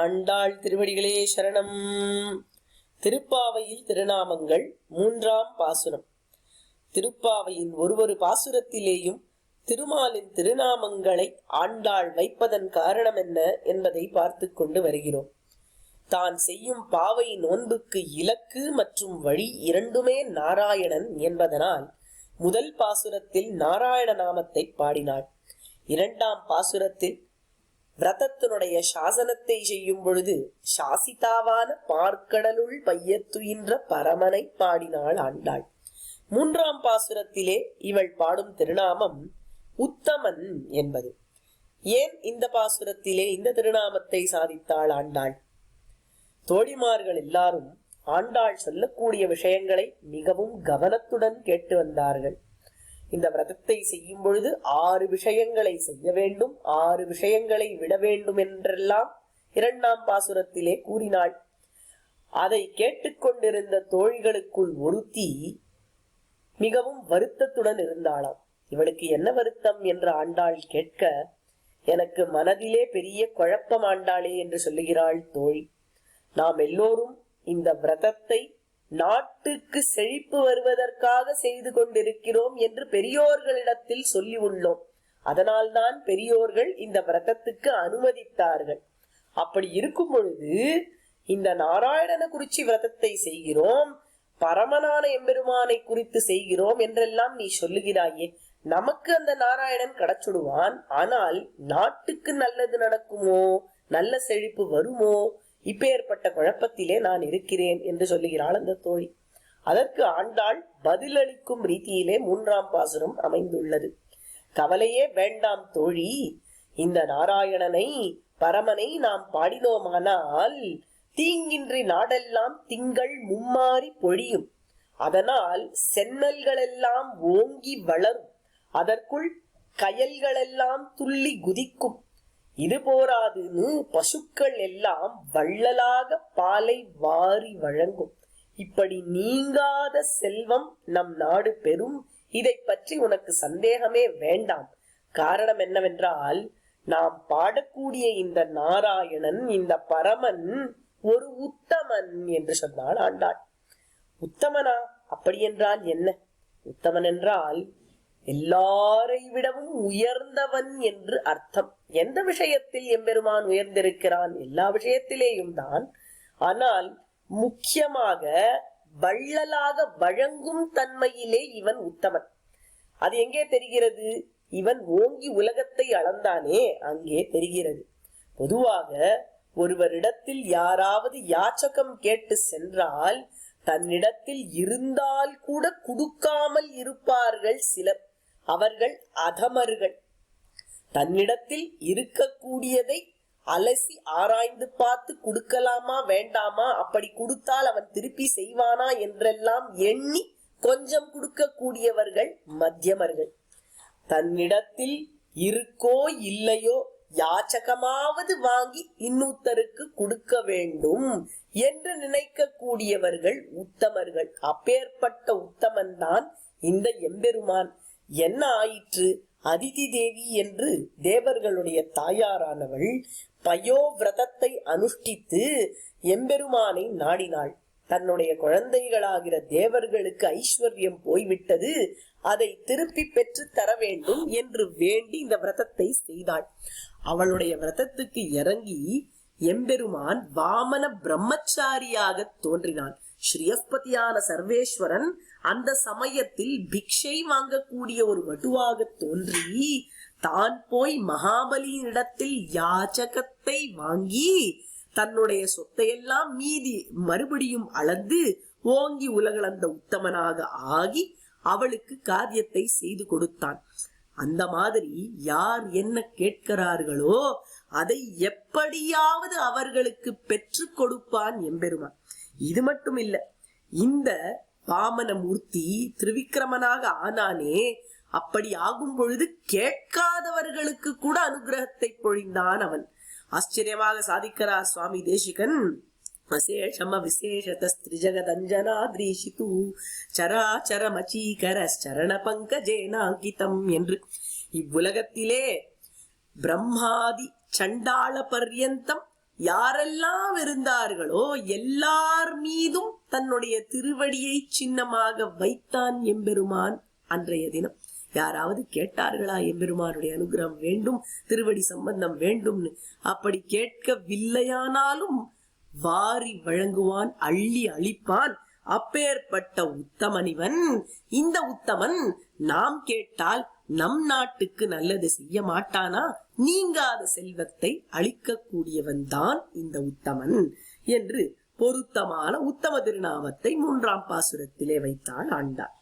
ஆண்டாள் திருவடிகளே சரணம். திருப்பாவையில் திருநாமங்கள் மூன்றாம் பாசுரம். திருப்பாவையின் ஒரு ஒரு பாசுரத்திலேயும் திருமாலின் திருநாமங்களை ஆண்டாள் வைப்பதன் காரணம் என்ன என்பதை பார்த்து கொண்டு வருகிறோம். தான் செய்யும் பாவை நோன்புக்கு இலக்கு மற்றும் வழி இரண்டுமே நாராயணன் என்பதனால் முதல் பாசுரத்தில் நாராயண நாமத்தை பாடினாள். இரண்டாம் பாசுரத்தில் விரதத்தினுடைய சாசனத்தை செய்யும் பொழுது சாசிதாவான பார்க்கடலுள் பையத்துயின்ற பரமனை பாடினாள் ஆண்டாள். மூன்றாம் பாசுரத்திலே இவள் பாடும் திருநாமம் உத்தமன் என்பது. ஏன் இந்த பாசுரத்திலே இந்த திருநாமத்தை சாதித்தாள் ஆண்டாள்? தோழிமார்கள் எல்லாரும் ஆண்டாள் சொல்லக்கூடிய விஷயங்களை மிகவும் கவனத்துடன் கேட்டு வந்தார்கள். இந்த விரதத்தை செய்யும் பொழுது ஆறு விஷயங்களை செய்ய வேண்டும் ஆறு விஷயங்களை விட வேண்டும் என்றெல்லாம் இரண்டாம் பாசுரத்திலே கூறினாள். அதை கேட்டுக்கொண்டிருந்த தோழிகளுக்குள் ஒருத்தி மிகவும் வருத்தத்துடன் இருந்தாளாம். இவளுக்கு என்ன வருத்தம் என்று ஆண்டாள் கேட்க எனக்கு மனதிலே பெரிய குழப்பம் ஆண்டாளே என்று சொல்லுகிறாள் தோழி. நாம் எல்லோரும் இந்த விரதத்தை நாட்டுக்கு செழிப்பு வருவதற்காக செய்து கொண்டிருக்கிறோம் என்று பெரியோர்களிடத்தில் சொல்லி உள்ளோம். அதனால்தான் பெரியோர்கள் இந்த விரதத்துக்கு அனுமதித்தார்கள். அப்படி இருக்கும் பொழுது இந்த நாராயணன குறிச்சி விரதத்தை செய்கிறோம் பரமனான எம்பெருமானை குறித்து செய்கிறோம் என்றெல்லாம் நீ சொல்லுகிறாயே. நமக்கு அந்த நாராயணன் கிடைச்சுடுவான் ஆனால் நாட்டுக்கு நல்லது நடக்குமோ நல்ல செழிப்பு வருமோ இப்பேற்பட்ட குழப்பத்திலே நான் இருக்கிறேன் என்று சொல்லுகிறாள் அந்த தோழி. அதற்கு ஆண்டாள் பதிலளிக்கும் ரீதியிலே மூன்றாம் பாசுரம் அமைந்துள்ளது. கவலையே வேண்டாம் தோழி. இந்த நாராயணனை பரமனை நாம் பாடினோமானால் தீங்கின்றி நாடெல்லாம் திங்கள் மும்மாறி பொழியும். அதனால் சென்னல்களெல்லாம் ஓங்கி வளரும். அதற்குள் கயல்களெல்லாம் துள்ளி குதிக்கும். இது போராதுன்னு பசுக்கள் எல்லாம் வள்ளலாக பாலை வாரி வழங்கும். இப்படி நீங்காத செல்வம் நம் நாடு பெறும். இதை பற்றி உனக்கு சந்தேகமே வேண்டாம். காரணம் என்னவென்றால் நாம் பாடக்கூடிய இந்த நாராயணன் இந்த பரமன் ஒரு உத்தமன் என்று சொன்னாள் ஆண்டாள். உத்தமனா? அப்படி என்றால் என்ன? உத்தமன் என்றால் எல்லாரை விடவும் உயர்ந்தவன் என்று அர்த்தம். எந்த விஷயத்தில் எம்பெருமான் உயர்ந்திருக்கிறான்? எல்லா விஷயத்திலேயும் தான் ஆனால் முக்கியமாக வள்ளலாக வழங்கும் தன்மையிலே இவன் உத்தமன். அது எங்கே தெரிகிறது? இவன் ஓங்கி உலகத்தை அளந்தானே அங்கே தெரிகிறது. பொதுவாக ஒருவரிடத்தில் யாராவது யாச்சகம் கேட்டு சென்றால் தன்னிடத்தில் இருந்தால் கூட கொடுக்காமல் இருப்பார்கள் சிலர். அவர்கள் அதமர்கள் தன்னிடத்தில் இருக்கக்கூடியதை அலசி ஆராய்ந்து பார்த்து கொடுக்கலாமா வேண்டாமா அப்படி கொடுத்தால் அவன் திருப்பி செய்வானா என்றெல்லாம் எண்ணி கொஞ்சம் கொடுக்கக்கூடியவர்கள் மத்தியமர்கள். தன்னிடத்தில் இருக்கோ இல்லையோ யாச்சகமாவது வாங்கி இன்னொருத்தருக்கு கொடுக்க வேண்டும் என்று நினைக்கக்கூடியவர்கள் உத்தமர்கள். அப்பேற்பட்ட உத்தமன் தான் இந்த எம்பெருமான். என்ன ஆயிற்று? அதிதி தேவி என்று தேவர்களுடைய தாயாரானவள் பயோவிரதத்தை அனுஷ்டித்து எம்பெருமானை நாடினாள். தன்னுடைய குழந்தைகளாகிற தேவர்களுக்கு ஐஸ்வர்யம் போய்விட்டது. அதை திருப்பி பெற்று தர வேண்டும் என்று வேண்டி இந்த விரதத்தை செய்தாள். அவளுடைய விரதத்துக்கு இறங்கி எம்பெருமான் வாமன பிரம்மச்சாரியாக தோன்றினான். ஸ்ரீயஸ்பதியான சர்வேஸ்வரன் அந்த சமயத்தில் பிக்ஷை வாங்கக்கூடிய ஒரு வடுவாக தோன்றி தான் போய் மகாபலியினிடத்தில் யாச்சகத்தை வாங்கி தன்னுடைய சொத்தையெல்லாம் மீதி மறுபடியும் அளந்து ஓங்கி உலகளந்த உத்தமனாக ஆகி அவளுக்கு காரியத்தை செய்து கொடுத்தான். அந்த மாதிரி யார் என்ன கேட்கிறார்களோ அதை எப்படியாவது அவர்களுக்கு பெற்று கொடுப்பான் எம்பெருமான். இது மட்டும் இல்ல இந்த வாமன மூர்த்தி திருவிக்கிரமனாக ஆனானே அப்படி ஆகும் பொழுது கேட்காதவர்களுக்கு கூட அனுகிரகத்தை பொழிந்தான் அவன். ஆச்சரியமாக சாதிக்கிறார் சுவாமி தேசிகன். அசேஷம விசேஷத்திரிஜகதஞ்சனாத்ரீஷிது சராச்சரமச்சீகர சரண பங்கஜேனாங்கிதம் என்று. இவ்வுலகத்திலே பிரம்மாதி சண்டாள பர்யந்தம் யாரெல்லாம் இருந்தார்களோ எல்லார் மீதும் தன்னுடைய திருவடியை சின்னமாக வைத்தான் எம்பெருமான் அன்றைய தினம். யாராவது கேட்டார்களா எம்பெருமானுடைய அனுகிரகம் வேண்டும் திருவடி சம்பந்தம் வேண்டும்னு? அப்படி கேட்கவில்லையானாலும் வாரி வழங்குவான் அள்ளி அழிப்பான். அப்பேற்பட்ட உத்தமனிவன். இந்த உத்தமன் நாம் கேட்டால் நம் நாட்டுக்கு நல்லது செய்ய மாட்டானா? நீங்காத செல்வத்தை அளிக்கக்கூடியவன் தான் இந்த உத்தமன் என்று பொருத்தமான உத்தம திருநாமத்தை மூன்றாம் பாசுரத்திலே வைத்தான் ஆண்டாள்.